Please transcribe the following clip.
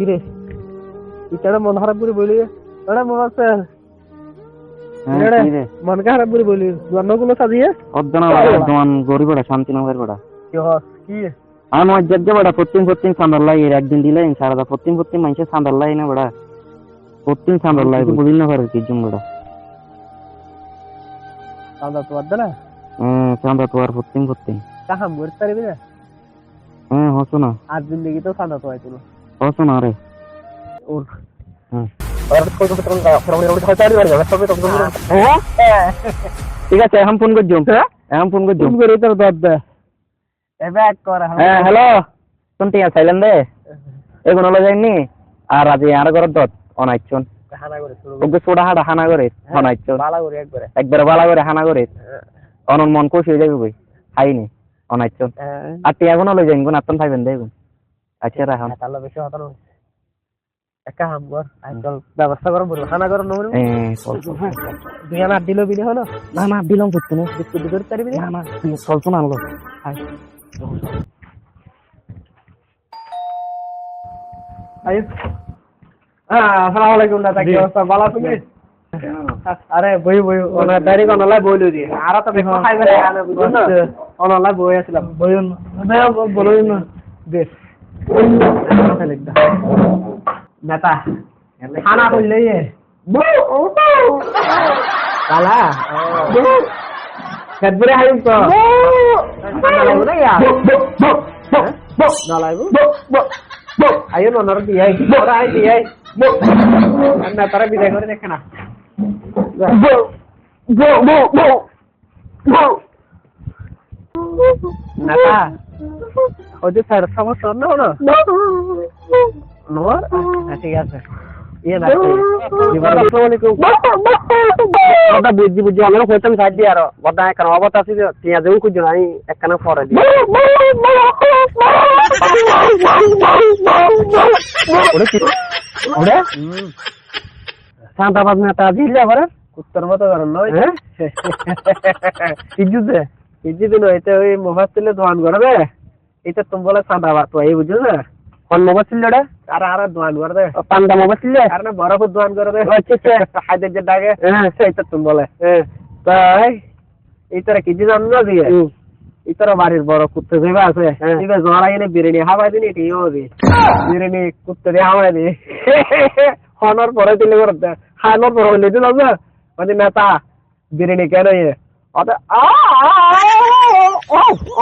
কিরে? ইটারে মন খারাপ করে বলি। ওরা মন আছে। এরে, মন খারাপ করে বলি। জন্মগুলো সাজিয়ে। অর্ধনা দোয়ান গরিব বড়া শান্তিনগর বড়া। কি হস কি? আমার মজ্জাদ যে বড়া প্রতিম প্রতিম সান্দার লাই এর একদিন দিলে সারাদা প্রতিম প্রতিম মানুষের সান্দার লাই না বড়া। প্রতিম সান্দার লাই বুঝিল না করে কি জুম বড়া। সাদা তো আদনা হ্যাঁ চান্দা তো আর প্রতিম কাহাম করতে পারবি না? হ্যাঁ হসো না। আজ জিন্দগি তো সাদা তো আইতুলো হসো না হুম। হ্যাঁ ঠিক আছে এখন ফোন করছ এখন ফোন করছ তুমি করে তোর দদ দে এবে এক কর হ্যাঁ হ্যালো শুনতে চাইলেন দে এগুলো হলো যায়নি আর আজ আর ঘর দত অনাইছন করে ওকে ছোড়া হাড়া হানা করে অনাইছন বালা করে একবারে একবারে বালা করে হানা করে অনন মন খুশি হয়ে যাবে বই খাইনি অনাইছন আর টিয়া গুণ লই যাইন গুণ আত্মন খাইবেন দেখুন আচ্ছা রাখাম তাহলে বেশি হতানো একা হাম কর আজকাল ব্যবস্থা করো বলব হানা করো নমরে এ চলছো দুই আনা দিল বিলে হলো? না না দিলাম করতো না বিস্কুট করে পারবি না না চলছো না আনলো। আইস। হ্যাঁ আসসালামু আলাইকুম দাদা। কি অবস্থা? ভালো তুমি আরে বই বই ওনা দাড়ি কোনলা বইলো দি। আর তো দেখো খাইবে বই আসলাম বই না বেশ নেতা খানা কইলে এ কালা খেতবুরে হাইম তো নালাইবো না ইয়া নালাইবো আইও ননর দিয়াই ওরা আই দিয়াই না তারা বিদায় করে দেখে না নেতা ওই যে স্যার সমস্যা না? হলো নোর ঠিক আছে। ইয়ে কথা বুঝছি বুঝছি। আমি কইতাম সাইড দিয়ে আরও। কথা একখান অবত আছে যে টিয়া দেউ খুঁজো আমি একখানা পরে দিই। ওরে কি? ওরে? শান্তাবাদ নেতা দিলে আবার উত্তর মতো করেন নয় ইজ্জুত দে। ইজ্জুত নয় এটা ওই মোবাইল দোয়ান করবে এটা তুমি বলে শান্তাবাদ তো এই বুঝছ না কোন মোবাইল ছিল রে? আর আর দোয়ান করে দে। পান্ডা মোবাইল ছিল আর না বরফ দোয়ান করে দে। আচ্ছা হায়দের যে ডাকে। হ্যাঁ এটা তুমি বলে। তাই এইটারা কি জানো না দিয়ে ইতর বাড়ির বড় কুত্তে ভেবে আছে। এটা জড়াই এনে বিরিয়ানি হাওয়াই দিন এটিও দি বিরিয়ানি কুত্তে দিয়ে হাওয়াই দি হনর পরে দিলে হানোর পরে হইলে দিল না। মানে নেতা বিরিয়ানি কেন ইয়ে অত আ